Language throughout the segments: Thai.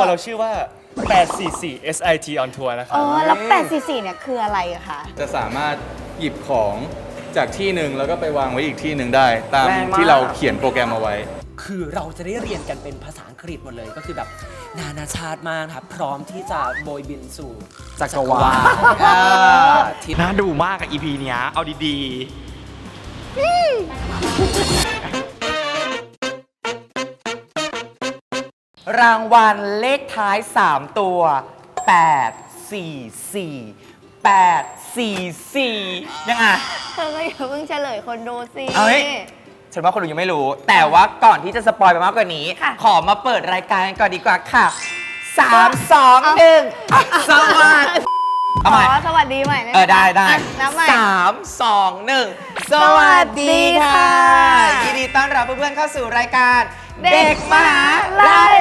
ร์เราชื่อว่า 844 SIT on tour นะคเอรับอแล้ว844เนี่ยคืออะไรอะคะ จะสามารถหยิบของจากที่หนึ่งแล้วก็ไปวางไว้อีกที่หนึ่งได้ ตามแรงมาก ที่เราเขียนโปรแกรมเอาไว้ คือเราจะได้เรียนกันเป็นภาษาอังกฤษหมดเลยก็คือแบบนานาชาติมากนะครับพร้อมที่จะโบยบินสู่จักรวาลอ่าที่ น่าดูมากกับ EP เนี้ย เอาดี รางวัลเลขท้าย 3 ตัว 8 4 4 8 4 4 ยังไงเธอก็อย่าเพิ่งเฉลยคนดูสิ เอ้ย ฉันว่าคนดูยังไม่รู้ แต่ว่าก่อนที่จะสปอยไปมากกว่านี้ ค่ะ ขอมาเปิดรายการกันก่อนดีกว่าค่ะ 3 2 1 สวัสดีเอาขใหม่ อสวัสดีใหม่นะเออได้ได้อะนับใหม่ สามสองหนึ่งสวัสดีค่ะสวัสดีค่ะ ยินดีต้อนรับเพื่อนๆเข้าสู่รายการ เด็กมหาลัย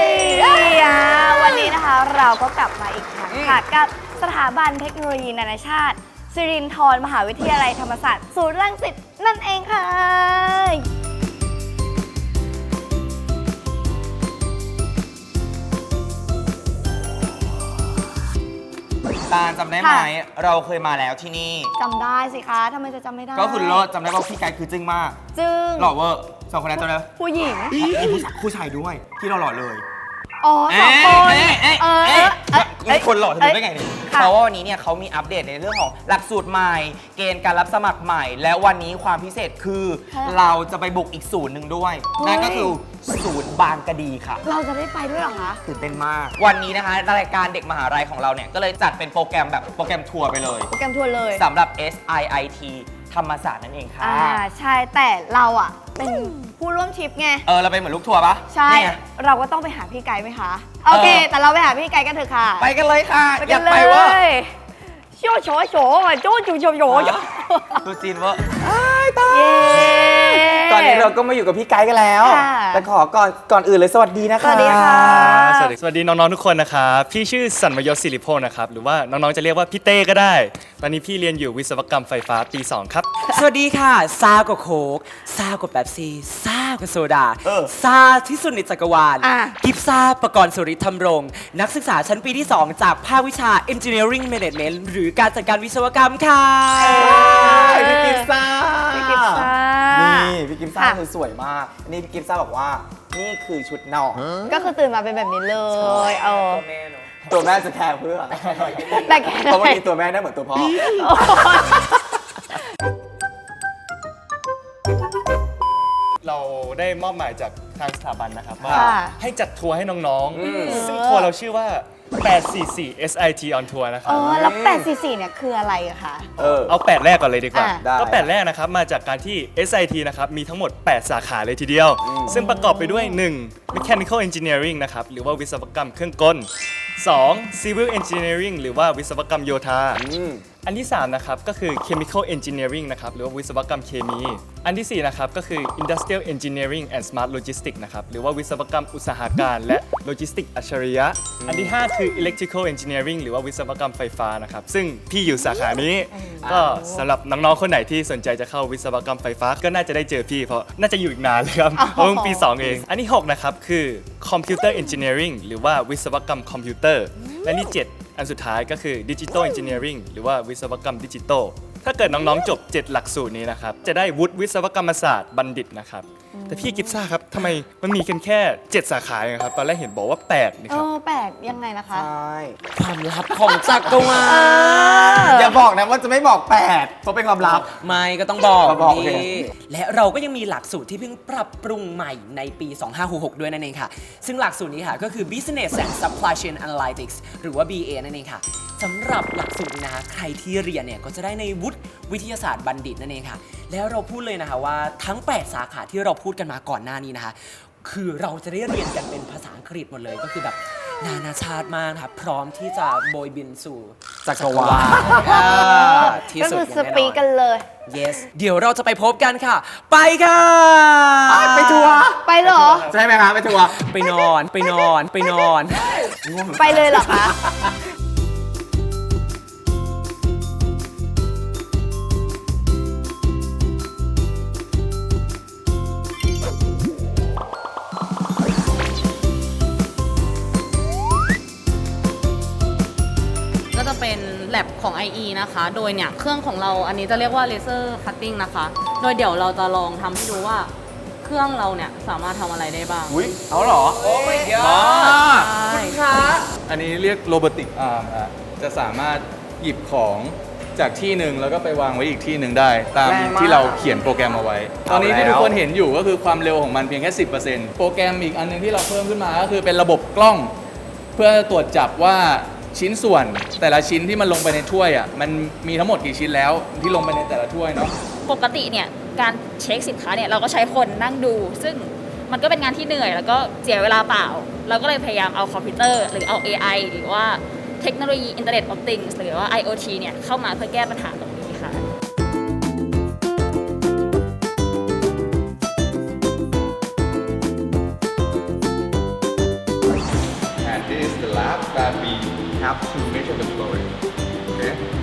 อะวันนี้นะคะเราก็กลับมาอีกครั้งค่ะกับสถาบันเทคโนโลยีนานาชาติ สิรินธรมหาวิทยาลัยธรรมศาสตร์ศูนย์รังสิตนั่นเองค่ะ ตาลจำได้ไหม ค่ะ เราเคยมาแล้วที่นี่ จำได้สิคะทำไมจะจำไม่ได้ก็คือเลิศจำได้ว่าพี่ไกด์คือจึ้งมาก จึง หล่อเวอร์ สองคนนั้นตัวเนี้ยผู้หญิงมีผู้ชายผู้ชายด้วยที่เราหล่อเลย อ๋อสองคนเอ๊ะเอ๊ะเออเอ๊ะเอ๊ะเอ๊ะคนหล่อจะดูได้ไงเนี่ยค่ะเพราะว่าวันนี้เนี่ยเขามีอัปเดตในเรื่องของหลักสูตรใหม่ เกณฑ์การรับสมัครใหม่ และวันนี้ความพิเศษคือค่ะเราจะไปบุกอีกศูนย์หนึ่งด้วยเฮ้ยนั่นก็คือศูนย์บางกะดีค่ะ เราจะได้ไปด้วยเหรอคะ ตื่นเต้นมาก วันนี้นะคะรายการเด็กมหาลัยของเราเนี่ยก็เลยจัดเป็นโปรแกรมแบบโปรแกรมทัวร์ไปเลย โปรแกรมทัวร์เลย สำหรับ SIIT ธรรมศาสตร์นั่นเองค่ะ อ่าใช่แต่เราอะ เป็นผู้ร่วมทริปไง เออ เราเป็นเหมือนลูกทัวร์ปะใช่ นี่ไง เราก็ต้องไปหาพี่ไกด์ไหมคะ โอเค เออ แต่เราไปหาพี่ไกด์กันเถอะค่ะไปกันเลยค่ะไปอกัยานกเลไปเว่ายโชว์โชว์โชว์โจ้จูโชว์โชว์ตัวจีนเว่าเย้ ตอนนี้เราก็มาอยู่กับพี่ไกด์กันแล้ว ค่ะแต่ขอก่อนก่อนอื่นเลยสวัสดีนะคะสวัสดีค่ะ สวัสดีสวัสดีน้องๆทุกคนนะครับพี่ชื่อสันมยศศิริโพธิ์นะครับหรือว่าน้องๆจะเรียกว่าพี่เต้ก็ได้ ตอนนี้พี่เรียนอยู่วิศวกรรมไฟฟ้าปี 2 ครับ สวัสดีค่ะ ซากับโค้กซากับแป๊บซี่ซากับโซดาเออซาที่สุดในจักรวาล อะ กิฟซาประกรณ์สุริธรรมรงนักศึกษาชั้นปีที่ 2 จากภาควิชา Engineering Management หรือการจัดการวิศวกรรมค่ะ พี่กิฟซ่าพี่กิฟซ่า นี่พี่กิฟซ่าค่ะ คือสวยมาก นี่พี่กิฟซ่าบอกว่านี่คือชุดนอนก็คือตื่นมาเป็นแบบนี้เลยเออตัวแม่จะแคร์เพื่อแต่แค่เพราะว่ามีตัวแม่ได้เหมือนตัวพ่อเราได้มอบหมายจากทางสถาบันนะครับว่า ค่ะ ให้จัดทัวร์ให้น้องๆซึ่งทัวร์เราชื่อว่า 844 SIT on tour นะคเอรับอแล้ว844เนี่ยคืออะไรอะคะ เออ เอา 8 แรกก่อนเลยดีกว่า อะได้ก็ 8 แรกนะครับ มาจากการที่ SIT นะครับ มีทั้งหมด 8 สาขาเลยทีเดียว ซึ่งประกอบไปด้วย 1. Mechanical Engineering นะครับ หรือว่าวิศวกรรมเครื่องกล 2. Civil Engineering หรือว่าวิศวกรรมโยธาอืมอันที่ 3 นะครับ ก็คือ Chemical Engineering นะครับ หรือว่าวิศวกรรมเคมี อันทีสี่ 4 นะครับ ก็คือ Industrial Engineering and Smart Logistics นะครับ หรือว่าวิศวกรรมอุตสาหการและโลจิสติกอัจฉริยะ อันที่ 5 คือ Electrical Engineering หรือว่าวิศวกรรมไฟฟ้านะครับ ซึ่งพี่อยู่สาขานี้ ก็สำหรับน้องๆ คนไหนที่สนใจจะเข้าวิศวกรรมไฟฟ้า ก็น่าจะได้เจอพี่เพราะน่าจะอยู่อีกนานเลยครับเพราะเพิ่งปี 2 เอง อันที่6นะครับคือ Computer Engineering หรือว่าวิศวกรรมคอมพิวเตอร์และนี่ 7 อันสุดท้ายก็คือ Digital Engineering หรือว่าวิศวกรรมดิจิตอล ถ้าเกิดน้องๆจบ 7 หลักสูตรนี้นะครับ จะได้วุฒิวิศวกรรมศาสตร์บัณฑิตนะครับ แต่พี่กิฟซ่าครับทำไมมันมีกันแค่ 7 สาขาเองครับ ตอนแรกเห็นบอกว่า8นี่เอครับ อแปดยังไงนะคะ ใช่ความลับของจักรวาลออย่าบอกนะว่าจะไม่บอกแปดเพราะเป็นความลับ ไม่ก็ต้องบอกก็บอกโอเค นี่และเราก็ยังมีหลักสูตรที่เพิ่งปรับปรุงใหม่ในปี 2566 ด้วยนั่นเองค่ะ ซึ่งหลักสูตรนี้ค่ะก็คือ Business and Supply Chain Analytics หรือว่า BA นั่นเองค่ะสำหรับหลักสูตรนี้นะคะใครที่เรียนเนี่ยก็จะได้ในวุฒิวิทยาศาสตร์บัณฑิตนั่นเองค่ะ แล้วเราพูดเลยนะคะว่าทั้ง 8 สาขาที่เราพูดกันมาก่อนหน้านี้นะคะ คือเราจะได้เรียนกันเป็นภาษาอังกฤษหมดเลยก็คือแบบนานาชาติมากนะคะพร้อมที่จะโบยบินสู่จักรวาลอ่าที่ก็สุดคืออย่างสแน่นอนปีกกันเลย yes เดี๋ยวเราจะไปพบกันค่ะ ไปค่ะ ไปทัวร์ไปเหรอ ใช่ไหมคะไปทัวร์ไปนอน ไปนอน ไปนอน ไปเลยเหรอคะ เป็นแ a บของ IE นะคะ โดยเนี่ยเครื่องของเราอันนี้จะเรียกว่า laser cutting นะคะ โดยเดี๋ยวเราจะลองทำให้ดูว่าเครื่องเราเนี่ยสามารถทำอะไรได้บ้าง อุ้ยเอาเหรอ โอ้ยเยอะใช่ค่ะอันนี้เรียกโรบอติกอาร์มอะจะสามารถหยิบของจากที่หนึ่งแล้วก็ไปวางไว้อีกที่หนึ่งได้ ตามแรงมาก ที่เราเขียนโปรแกรมเอาไว้ ตอนนี้ที่เอาแล้วทุกคนเห็นอยู่ก็คือความเร็วของมันเพียงแค่ 10%โปรแกรมอีกอันหนึงที่เราเพิ่มขึ้นมาก็คือเป็นระบบกล้อง เพื่อตรวจจับว่า ชิ้นส่วนแต่ละชิ้นที่มันลงไปในถ้วยอะมันมีทั้งหมดกี่ชิ้นแล้วที่ลงไปในแต่ละถ้วยเนาะปกติเนี่ยการเช็คสินค้าเนี่ยเราก็ใช้คนนั่งดู ซึ่งมันก็เป็นงานที่เหนื่อยแล้วก็เสียเวลาเปล่า เราก็เลยพยายามเอาคอมพิวเตอร์หรือเอา AI หรือว่าเทคโนโลยีอินเทอร์เน็ตออฟติงหรือว่า IoT เนี่ยเข้ามาเพื่อแก้ปัญหาตรง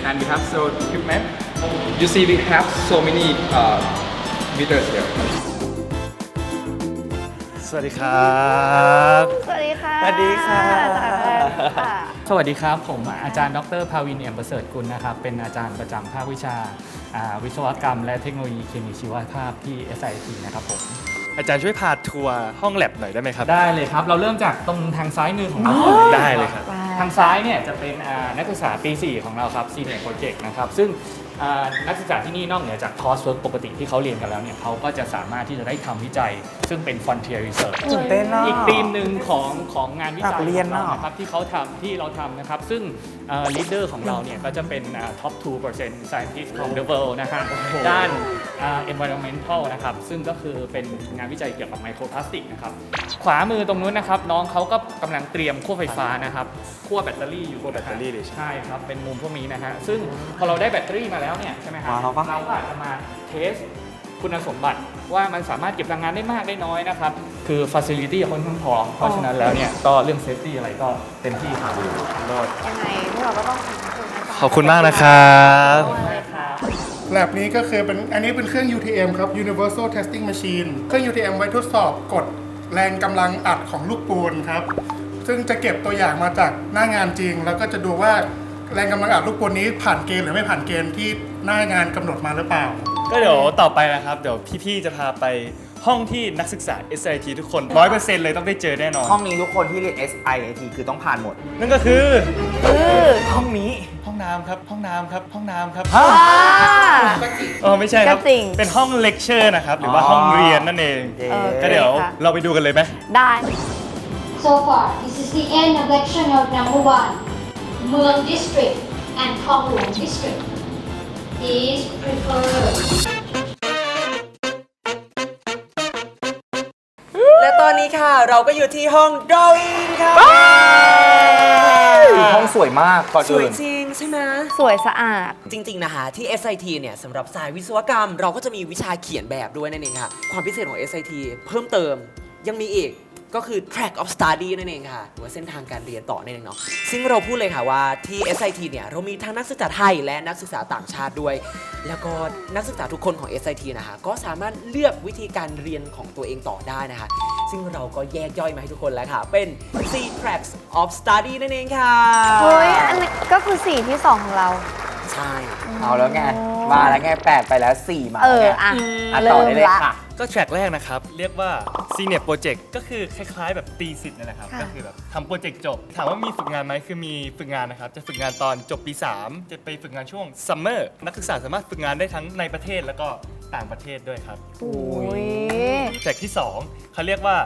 and we have so equipment. You see, we have so many uh, meters here. สวัสดีครับ สวัสดีค่ะสวัสดีค่ะ ค่ะ สวัสดีครับ ผมอาจารย์ดรภาวินเอี่ยมประเสริฐกุลนะครับ เป็นอาจารย์ประจำภาควิชาอ่าวิศวกรรม และเทคโนโลยีเคมีชีวภาพที่ SIT นะครับผม อาจารย์ช่วยพาทัวร์ห้องแลบหน่อยได้ไหมครับ ได้เลยครับ เราเริ่มจากตรงทางซ้ายมือของเราก่อนเลยได้เลยครับ ทางซ้ายเนี่ยจะเป็นอ่านักศึกษาปี 4 ของเราครับ Senior Project นะครับซึ่งอ่านักศึกษาที่นี่นอกเหนือจากคอร์สเวิร์กปกติที่เขาเรียนกันแล้วเนี่ยเขาก็จะสามารถที่จะได้ทำวิจัย ซึ่งเป็น Frontier Research ตื่นเต้นเนาะอีกธีมหนึ่งของของงานวิจัยอยากเรียนของเราเนอะนะครับที่เขาทำที่เราทำนะครับ ซึ่ง ลีดเดอร์ของเราเนี่ยก็จะเป็นอ่า top 2% scientist ของ the world นะฮะด้านอ่า environmental นะครับ ซึ่งก็คือเป็นงานวิจัยเกี่ยวกับไมโครพลาสติกนะครับ ขวามือตรงนู้นนะครับ น้องเขาก็กำลังเตรียมขั้วไฟฟ้านะครับขั้วแบตเตอรี่อยู่ขั้วแบตเตอรี่เลยใช่ไหมใช่ครับ เป็นมุมพวกนี้นะฮะ ซึ่งพอเราได้แบตเตอรี่มาแล้วเนี่ยใช่ไหมครับว้าวปะเราก็อาจจะมาเทสคุณสมบัติ ว่ามันสามารถเก็บพลังงานได้มากได้น้อยนะครับ คือ facility ค่อนข้างพร้อมเพราะฉะนั้นแล้วเนี่ยก็เรื่อง safety อะไรก็เต็มที่ครับยังไงพวกเราก็ต้องขอบคุณอาจารย์ขอบคุณมากนะครับแลบนี้ก็คือเป็นอันนี้เป็นเครื่อง UTM ครับ Universal Testing Machine เครื่อง UTM ไว้ทดสอบกฎแรงกำลังอัดของลูกปูนครับ ซึ่งจะเก็บตัวอย่างมาจากหน้างานจริง แล้วก็จะดูว่าแรงกำลังอัดลูกปูนนี้ผ่านเกณฑ์หรือไม่ผ่านเกณฑ์ที่หน้างานกำหนดมาหรือเปล่า ก็เดี๋ยวต่อไปนะครับ เดี๋ยวพี่ๆจะพาไปห้องที่นักศึกษา SIT ทุกคน 100%เลยต้องได้เจอแน่นอน ห้องนี้ทุกคนที่เรียน SIT คือต้องผ่านหมด นั่นก็คือห้องนี้ห้องน้ำครับห้องน้ำครับห้องน้ำครับอ่า เออไม่ใช่ครับ ก็จริง เป็นห้องเลคเชอร์นะครับ หรือว่าอ๋อห้องเรียนนั่นเองเออก็เดี๋ยวค่ะ เราไปดูกันเลยไหม ได้ So far, this is the end of lecture note number one. Muang District and Kong Luang District is preferred. และตอนนี้ค่ะเราก็อยู่ที่ห้อง drawing ค่ะห้องสวยมากก่อนสวยอื่น จริงใช่ไหมสวยสะอาด จริง ๆ นะคะ ที่ SIT เนี่ยสำหรับสายวิศวกรรม เราก็จะมีวิชาเขียนแบบด้วยนั่นเองค่ะ ความพิเศษของ SIT เพิ่มเติมยังมีอีก ก็คือ track of study นั่นเองค่ะหรือว่าเส้นทางการเรียนต่อนั่นเองเนาะซึ่งเราพูดเลยค่ะว่าที่ SIT เนี่ยเรามีทั้งนักศึกษาไทยและนักศึกษาต่างชาติด้วย แล้วก็นักศึกษาทุกคนของ SIT นะคะก็สามารถเลือกวิธีการเรียนของตัวเองต่อได้นะคะ ซึ่งเราก็แยกย่อยมาให้ทุกคนแล้วค่ะ เป็น C tracks of study นั่นเองค่ะเฮ้ยอันนี้ก็คือสีที่2ของเรา ใช่ เอาแล้วไง มาแล้วไงแปดไปแล้วสี่มาเอแล้วอไงอะ อะเริ่ต่อมได้เลยละค่ะ ก็แทร็กแรกนะครับ เรียกว่า Senior Project ก็คือคล้ายๆ แบบตีสิทธิ์นั่นแหละครับค่ะ ก็คือแบบทำโปรเจกต์จบ ถามว่ามีฝึกงานไหมคือมีฝึกงานนะครับ จะฝึกงานตอนจบปี 3 จะไปฝึกงานช่วงซัมเมอร์นักศึกษาสามารถฝึกงานได้ทั้งในประเทศแล้วก็ต่างประเทศด้วยครับ โอ้ยแทร็กที่ 2เขาเรียกว่า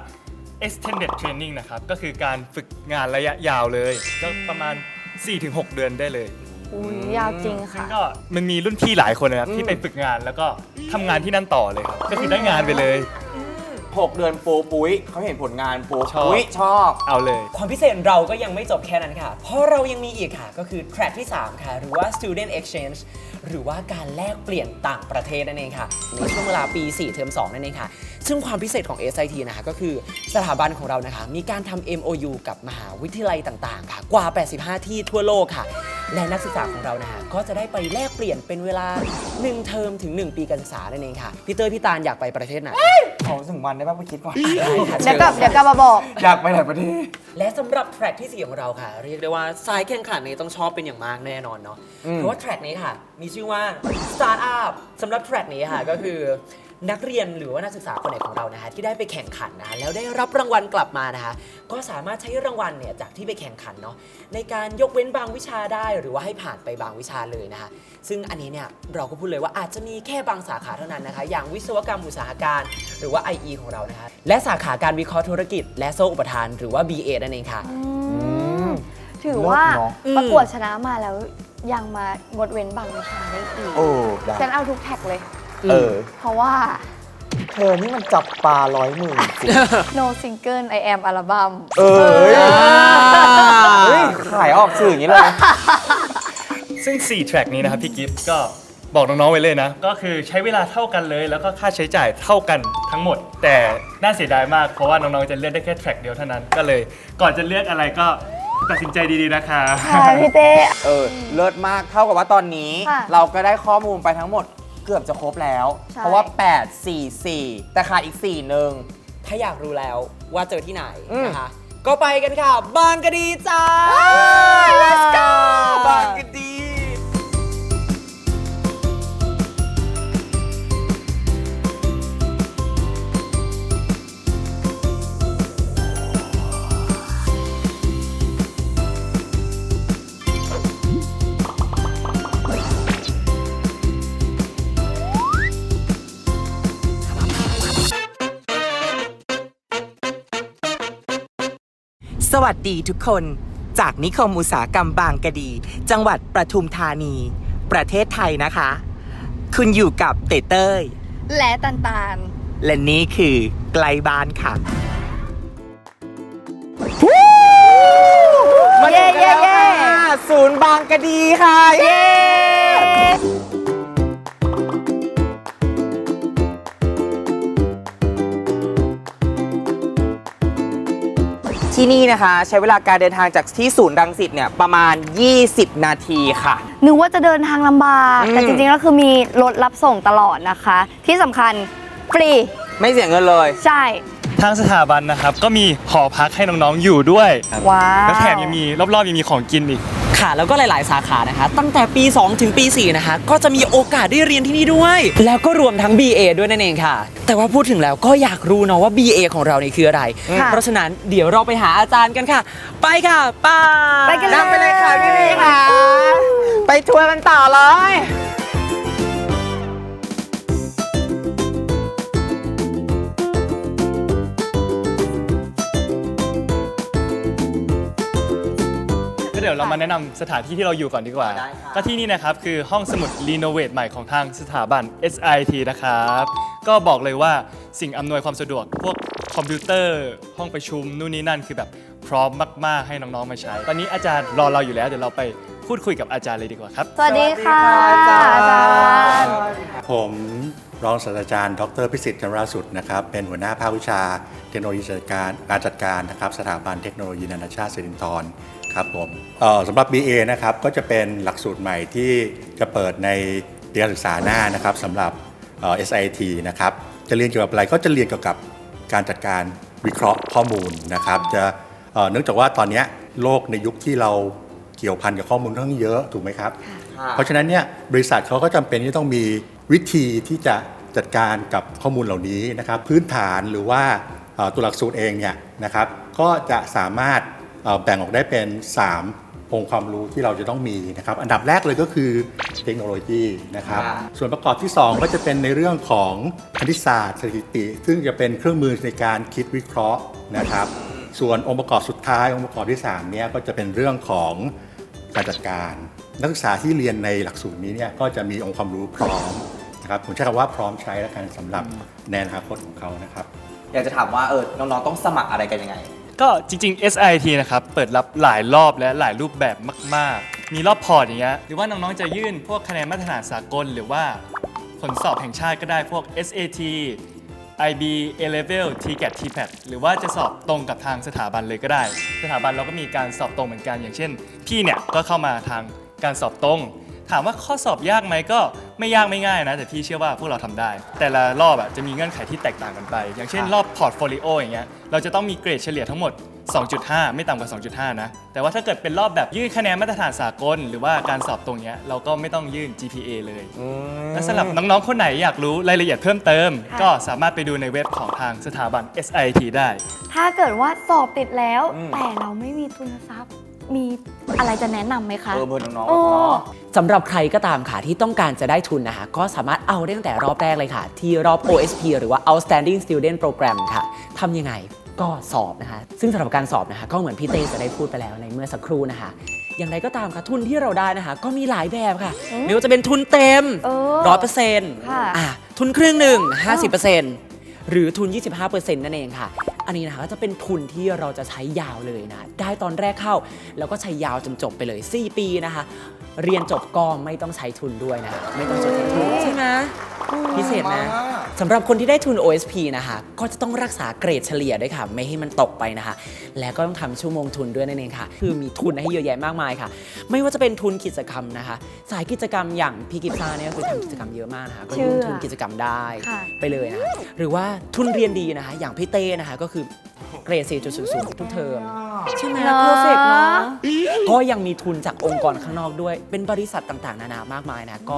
extended training นะครับ ก็คือการฝึกงานระยะยาวเลย ก็ประมาณ 4-6 เดือนได้เลยอุ้ยยาวจริงค่ะ ก็มันมีรุ่นพี่หลายคนนะครับ ที่ไปฝึกงานแล้วก็ทำงานที่นั่นต่อเลยครับ ก็คือได้งานไปเลย หกเดือนปูปุ้ยเขาเห็นผลงานปูชอบ ปุ้ยชอบ เอาเลย ความพิเศษเราก็ยังไม่จบแค่นั้นค่ะ เพราะเรายังมีอีกค่ะ ก็คือ track ที่ 3 ค่ะ หรือว่า student exchange หรือว่าการแลกเปลี่ยนต่างประเทศนั่นเองค่ะ ในช่วงเวลาปี 4 เทอม 2 นั่นเองค่ะ ซึ่งความพิเศษของ SIT นะคะก็คือสถาบันของเรานะคะ มีการทำ MOU กับมหาวิทยาลัยต่างๆ ค่ะ กว่า 85 ที่ทั่วโลกค่ะ และนักศึกษาของเรานะฮะก็จะได้ไปแลกเปลี่ยนเป็นเวลา 1 เทอมถึง 1 ปีการศึกษานั่นเองค่ะพี่เตยพี่ตาลอยากไปประเทศไหนขอถึงวันได้ป่ะไปคิดก่อนได้ค่ะเดี๋ยวกลับเดี๋ยวกลับมาบอก อยากไปหลายประเทศ และสำหรับแทร็กที่ 4 ของเราค่ะ เรียกได้ว่าสายแข่งขันนี้ต้องชอบเป็นอย่างมากแน่นอนเนาะอืมเพราะว่าแทร็กนี้ค่ะ มีชื่อว่า Start Up สำหรับแทร็กนี้ค่ะก็คือ นักเรียนหรือว่านักศึกษาคนไหนของเรานะคะที่ได้ไปแข่งขันนะคะแล้วได้รับรางวัลกลับมานะคะก็สามารถใช้รางวัลเนี่ยจากที่ไปแข่งขันเนาะในการยกเว้นบางวิชาได้ หรือว่าให้ผ่านไปบางวิชาเลยนะคะซึ่งอันนี้เนี่ยเราก็พูดเลยว่าอาจจะมีแค่บางสาขาเท่านั้นนะคะ อย่างวิศวกรรมอุตสาหการ หรือว่า IE ของเรานะคะและสาขาการวิเคราะห์ธุรกิจ และโซ่อุปทาน หรือว่า BA นั่นเองค่ะ ถือว่าเลิศเนอะ ประกวดชนะมาแล้วยังมางดเว้นบางวิชาได้อีกโอ้ได้ฉันเอาทุกแท็กเลย เออ เพราะว่า เธอนี่มันจับปลาร้อยหมื่นสิ no single I am อัลบั้มเออเฮ้ยขายออกสื่ออย่างนี้เลย ซึ่ง 4 แทร็กนี้นะครับพี่กิฟต์ก็บอกน้องๆไว้เลยนะ ก็คือใช้เวลาเท่ากันเลย แล้วก็ค่าใช้จ่ายเท่ากันทั้งหมด แต่น่าเสียดายมากเพราะว่าน้องๆจะเลือกได้แค่แทร็กเดียวเท่านั้นก็เลย ก่อนจะเลือกอะไรก็ตัดสินใจดีๆนะคะ ค่ะพี่เต้ เออ เลิศมากเท่ากับว่าตอนนี้ ค่ะ เราก็ได้ข้อมูลไปทั้งหมดเกือบจะครบแล้ว ใช่ เพราะว่า 8 4 4 แต่ขาดอีก 4 หนึ่ง ถ้าอยากรู้แล้วว่าเจอที่ไหนอืม นะคะ ก็ไปกันค่ะ บางกะดีจ้า let's go บางกะดี วัสดีทุกคน จากนิคมอุตสาหกรรมบางกะดี จังหวัดประทุมธานี ประเทศไทยนะคะ คุณอยู่กับเตเต้ย และตันตาล และนี่คือไกลบ้านค่ะมาถึงกันแล้วค่ะศูนย์บางกะดีค่ะ เย้ ที่นี่นะคะ ใช้เวลาการเดินทางจากที่ศูนย์รังสิตเนี่ยประมาณ 20 นาทีค่ะ นึกว่าจะเดินทางลำบาก อืม แต่จริงๆแล้วคือมีรถรับส่งตลอดนะคะ ที่สำคัญฟรี ไม่เสียเงินเลย ใช่ ทางสถาบันนะครับ ก็มีหอพักให้น้องๆอยู่ด้วย ว้าว แล้วแถมยังมีรอบๆยังมีของกินอีก ค่ะ แล้วก็หลาย ๆ สาขานะคะ ตั้งแต่ปี 2 ถึงปี 4 นะคะ ก็จะมีโอกาสได้เรียนที่นี่ด้วย แล้วก็รวมทั้ง BA ด้วยนั่นเองค่ะ แต่ว่าพูดถึงแล้วก็อยากรู้เนาะว่า BA ของเรานี่คืออะไร ค่ะ เพราะฉะนั้นเดี๋ยวเราไปหาอาจารย์กันค่ะ ไปค่ะไป้าไปกันเลย นำไปเลยค่ะพี่วีค่ะ ไปทัวร์กันต่อเลย เดี๋ยวเรามาแนะนำสถานที่ที่เราอยู่ก่อนดีกว่า ได้ครับก็ที่นี่นะครับคือห้องสมุดรีโนเวทใหม่ของทางสถาบัน SIT นะครับ ก็บอกเลยว่าสิ่งอำนวยความสะดวก พวกคอมพิวเตอร์ ห้องประชุมนู่นนี่นั่นคือแบบพร้อมมาก ๆ ให้น้อง ๆ มาใช้ ตอนนี้อาจารย์รอเราอยู่แล้ว เดี๋ยวเราไปพูดคุยกับอาจารย์เลยดีกว่าครับ สวัสดีค่ะสวัสดีค่ะอาอาจาจารรย์ย์ ผมรองศาสตราจารย์ดรพิสิทธิ์จันทราสุดนะครับ เป็นหัวหน้าภาควิชาเทคโนโลยีจัดการการจัดการนะครับ สถาบันเทคโนโลยีนานาชาติสิรินธร ครับผมเอ่อสำหรับ BA นะครับก็จะเป็นหลักสูตรใหม่ที่จะเปิดในปีการศึกษาหน้านะครับสำหรับเอ่อ SIT นะครับจะเรียนเกี่ยวกับอะไรก็จะเรียนเกี่ยวกับการจัดการวิเคราะห์ข้อมูลนะครับ จะเอ่อเนื่องจากว่าตอนเนี้ยโลกในยุคที่เราเกี่ยวพันกับข้อมูลค่อนข้างเยอะถูกไหมครับ เพราะฉะนั้นเนี่ยบริษัทเขาก็จำเป็นที่ต้องมีวิธีที่จะจัดการกับข้อมูลเหล่านี้นะครับ พื้นฐานหรือว่าเอ่อตัวหลักสูตรเองเนี่ยนะครับ ก็จะสามารถเอ่อ แบ่งออกได้เป็น 3 องค์ความรู้ที่เราจะต้องมีนะครับ อันดับแรกเลยก็คือเทคโนโลยีนะครับค่ะส่วนประกอบที่ 2 ก็จะเป็นในเรื่องของคณิตศาสตร์สถิติ ซึ่งจะเป็นเครื่องมือในการคิดวิเคราะห์นะครับ ส่วนองค์ประกอบสุดท้ายองค์ประกอบที่3เนี่ยก็จะเป็นเรื่องของการจัดการ นักศึกษาที่เรียนในหลักสูตรนี้เนี่ยก็จะมีองค์ความรู้พร้อมนะครับผมใช้คำว่าพร้อมใช้แล้วกันสำหรับในอนาคตของเขานะครับ อยากจะถามว่าเออน้องๆต้องสมัครอะไรกันยังไง ก็จริง ๆ SIT นะครับเปิดรับหลายรอบและหลายรูปแบบมาก ๆ มีรอบพอร์ตอย่างเงี้ยหรือว่าน้อง ๆ จะยื่นพวกคะแนนมาตรฐานสากล หรือว่าผลสอบแห่งชาติก็ได้พวก SAT IB A Level TGAT TPAT หรือว่าจะสอบตรงกับทางสถาบันเลยก็ได้ สถาบันเราก็มีการสอบตรงเหมือนกัน อย่างเช่น พี่เนี่ยก็เข้ามาทางการสอบตรง ถามว่าข้อสอบยากไหมก็ไม่ยากไม่ง่ายนะ แต่พี่เชื่อว่าพวกเราทำได้ แต่ละรอบอะจะมีเงื่อนไขที่แตกต่างกันไป อย่างเช่นรอบพอร์ตโฟลิโออย่างเงี้ยเราจะต้องมีเกรดเฉลี่ยทั้งหมด 2.5 ไม่ต่ำกว่า 2.5 นะ แต่ว่าถ้าเกิดเป็นรอบแบบยื่นคะแนนมาตรฐานสากล หรือว่าการสอบตรงเนี้ยเราก็ไม่ต้องยื่น GPA เลยและสำหรับน้อง ๆ คนไหนอยากรู้รายละเอียดเพิ่มเติม ค่ะ ก็สามารถไปดูในเว็บของทางสถาบัน SIT ได้ ถ้าเกิดว่าสอบติดแล้ว อืม แต่เราไม่มีทุนทรัพย์ มีอะไรจะแนะนำไหมคะ เออเพื่อนน้องๆโอ้เนาะ สำหรับใครก็ตามค่ะที่ต้องการจะได้ทุนนะคะก็สามารถเอาได้ตั้งแต่รอบแรกเลยค่ะ ที่รอบ OSP หรือว่า Outstanding Student Program ค่ะทำยังไงก็สอบนะคะ ซึ่งสำหรับการสอบนะคะ ก็เหมือนพี่เต้จะได้พูดไปแล้วในเมื่อสักครู่นะคะ อย่างไรก็ตามค่ะทุนที่เราได้นะคะ ก็มีหลายแบบค่ะไม่ว่าจะเป็นทุนเต็มเออร้อยเปอร์เซ็นต์ค่ะอะทุนครึ่งหนึ่ง50%หรือทุน 25%นั่นเองค่ะ อันนี้นะคะก็จะเป็นทุนที่เราจะใช้ยาวเลยนะ ได้ตอนแรกเข้า แล้วก็ใช้ยาวจนจบไปเลย 4 ปีนะคะ เรียนจบก็ไม่ต้องใช้ทุนด้วยนะ ไม่ต้องใช้ทุนใช่ไหมพิเศษนะ สำหรับคนที่ได้ทุน OSP นะคะ ก็จะต้องรักษาเกรดเฉลี่ยด้วยค่ะ ไม่ให้มันตกไปนะคะ แล้วก็ต้องทำชั่วโมงทุนด้วยนั่นเองค่ะ คือมีทุนให้เยอะแยะมากมายค่ะ ไม่ว่าจะเป็นทุนกิจกรรมนะคะ สายกิจกรรมอย่างพี่กิฟซ่าเนี่ยก็คือทำกิจกรรมเยอะมากนะคะ ก็ยื่นทุนกิจกรรมได้ค่ะไปเลยนะคะหรือว่าทุนเรียนดีนะคะ อย่างพี่เต้นะคะก็คือ เกรด 4.00 ทุกเทอม ใช่ไหมเนอะ เพอร์เฟกเนาะก็ยังมีทุนจากองค์กรข้างนอกด้วย เป็นบริษัทต่างๆ นานามากมายนะ ก็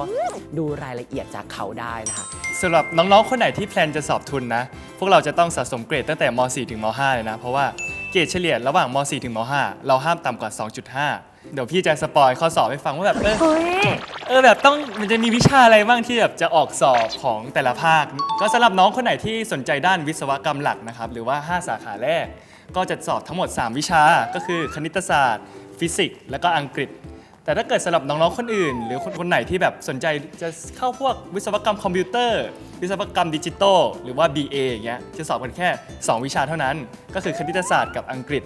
ดูรายละเอียดจากเขาได้นะคะ สำหรับน้องๆ คนไหนที่แพลนจะสอบทุนนะ พวกเราจะต้องสะสมเกรดตั้งแต่ม .4 ถึงม .5 เลยนะ เพราะว่าเกรดเฉลี่ยระหว่างม .4 ถึงม .5 เราห้ามต่ำกว่า 2.5 เดี๋ยวพี่จะสปอยข้อสอบให้ฟังว่าแบบเออเฮ้ยเออแบบต้องมันจะมีวิชาอะไรบ้างที่แบบจะออกสอบของแต่ละภาค ก็สำหรับน้องคนไหนที่สนใจด้านวิศวกรรมหลักนะครับ หรือว่า 5 สาขาแรก ก็จะสอบทั้งหมด 3 วิชาก็คือคณิตศาสตร์ ฟิสิกส์แล้วก็อังกฤษ แต่ถ้าเกิดสำหรับน้องๆคนอื่น หรือคนคนไหนที่แบบสนใจจะเข้าพวกวิศวกรรมคอมพิวเตอร์ วิศวกรรมดิจิตอลหรือว่า BA อย่างเงี้ยจะสอบกันแค่ 2 วิชาเท่านั้น ก็คือคณิตศาสตร์กับอังกฤษ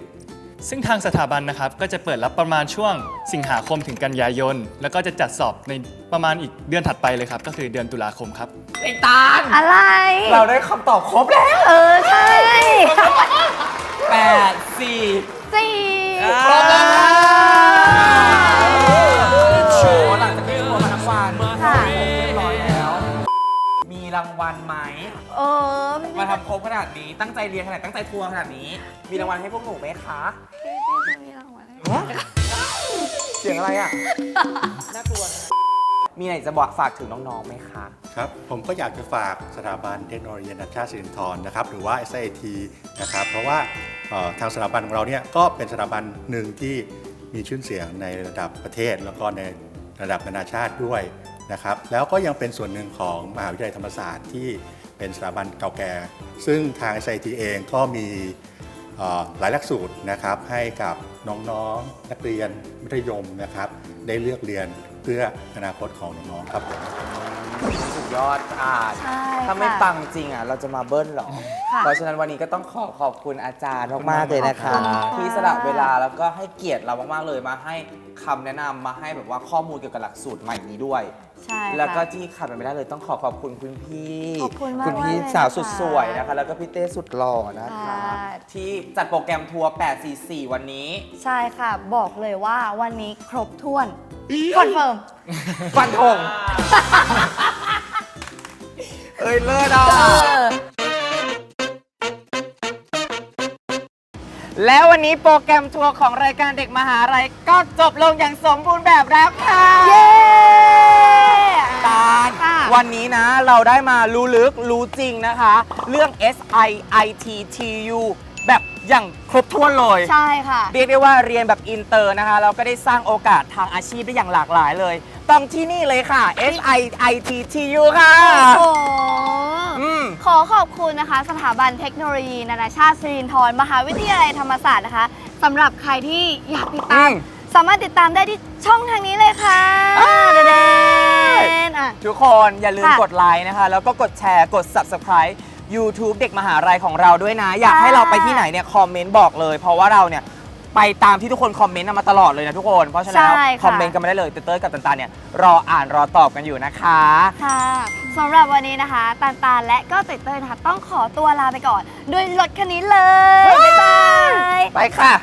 ซึ่งทางสถาบันนะครับก็จะเปิดรับประมาณช่วงสิงหาคมถึงกันยายน แล้วก็จะจัดสอบในประมาณอีกเดือนถัดไปเลยครับ ก็คือเดือนตุลาคมครับ ไอ้ตาลอะไร เราได้คำตอบครบแล้วเออ ใช่แปดสี่สี่ ครบแล้วโช ครบขนาดนี้ ตั้งใจเรียนขนาดตั้งใจทัวร์ขนาดนี้ มีรางวัลให้พวกหนูไหมคะจะมีรางวัลให้เสียงอะไรอะ น่ากลัวนะมีอะไรจะบอกฝากถึงน้องๆไหมคะ ครับ ผมก็อยากจะฝากสถาบันเทคโนโลยีนานาชาติสิรินธรนะครับ หรือว่า SIT นะครับ เพราะว่าเอ่อทางสถาบันของเราเนี่ยก็เป็นสถาบันหนึ่งที่มีชื่อเสียงในระดับประเทศ แล้วก็ในระดับนานาชาติด้วยนะครับ แล้วก็ยังเป็นส่วนหนึ่งของมหาวิทยาลัยธรรมศาสตร์ที่ เป็นสถาบันเก่าแก่ ซึ่งทาง SIT เองก็มีหลายหลักสูตรนะครับให้กับน้องๆนักเรียนมัธยมนะครับ ได้เลือกเรียนเพื่ออนาคตของน้องๆครับผมยอดอ่านใช่ถ้าไม่ค่ะปังจริงอะ เราจะมาเบิ้ลหรอ ค่ะเพราะฉะนั้นวันนี้ก็ต้องขอขอบคุณอาจารย์มากๆเลยนะคะ ขอบคุณค่ะ ที่สละเวลาแล้วก็ให้เกียรติเรามากๆเลยมาให้คำแนะนำมาให้แบบว่าข้อมูลเกี่ยวกับหลักสูตรใหม่นี้ด้วย ใช่ค่ะ แล้วก็ที่ขาดไปไม่ได้เลยต้องขอขอบคุณคุณพี่ขอบคุณมากคุณพี่เลยสาวสุดนะคะสวยนะคะ แล้วก็พี่เต้สุดหล่อนะคะ ค่ะ ที่จัดโปรแกรมทัวร์844 วันนี้ ใช่ค่ะ บอกเลยว่าวันนี้ครบถ้วนคอนเฟิร์ม ฟันธง เอ้ยเลิศอะแล้ววันนี้โปรแกรมทัวร์ของรายการเด็กมหาลัยก็จบลงอย่างสมบูรณ์แบบแล้วค่ะเย้ตาลค่ะ วันนี้นะเราได้มารู้ลึกรู้จริงนะคะ เรื่อง S I I T T U แบบอย่างครบถ้วนเลย ใช่ค่ะ เรียกได้ว่าเรียนแบบอินเตอร์นะคะ เราก็ได้สร้างโอกาสทางอาชีพได้อย่างหลากหลายเลย ต้องที่นี่เลยค่ะ S I I T T U ค่ะ โอ้โห อืม ขอขอบคุณนะคะ สถาบันเทคโนโลยี นานาชาติสิรินธรมหาวิทยาลัยธรรมศาสตร์นะคะสำหรับใครที่อยากติดตาม อืมสามารถติดตามได้ที่ช่องทางนี้เลยค่ะอ่าเดนๆอะ ทุกคนอย่าลืมค่ะกดไลค์นะคะ แล้วก็กดแชร์กด Subscribe YouTube เด็กมหาลัยของเราด้วยนะ อยากให้ค่ะเราไปที่ไหนเนี่ย คอมเมนต์บอกเลย เพราะว่าเราเนี่ย ไปตามที่ทุกคนคอมเมนต์มาตลอดเลยนะทุกคน เพราะฉะนั้นคอมเมนต์กันม่ได้เลยเต้ยกับตันๆเนี่ยรออ่านรอตอบกันอยู่นะคะ ค่ะสำหรับวันนี้นะคะตันตาและก็เต้ยเต้ยนะคะ ต้องขอตัวลาไปก่อน ด้วยรถคันนี้เลย บ๊ายบาย ไปค่ะ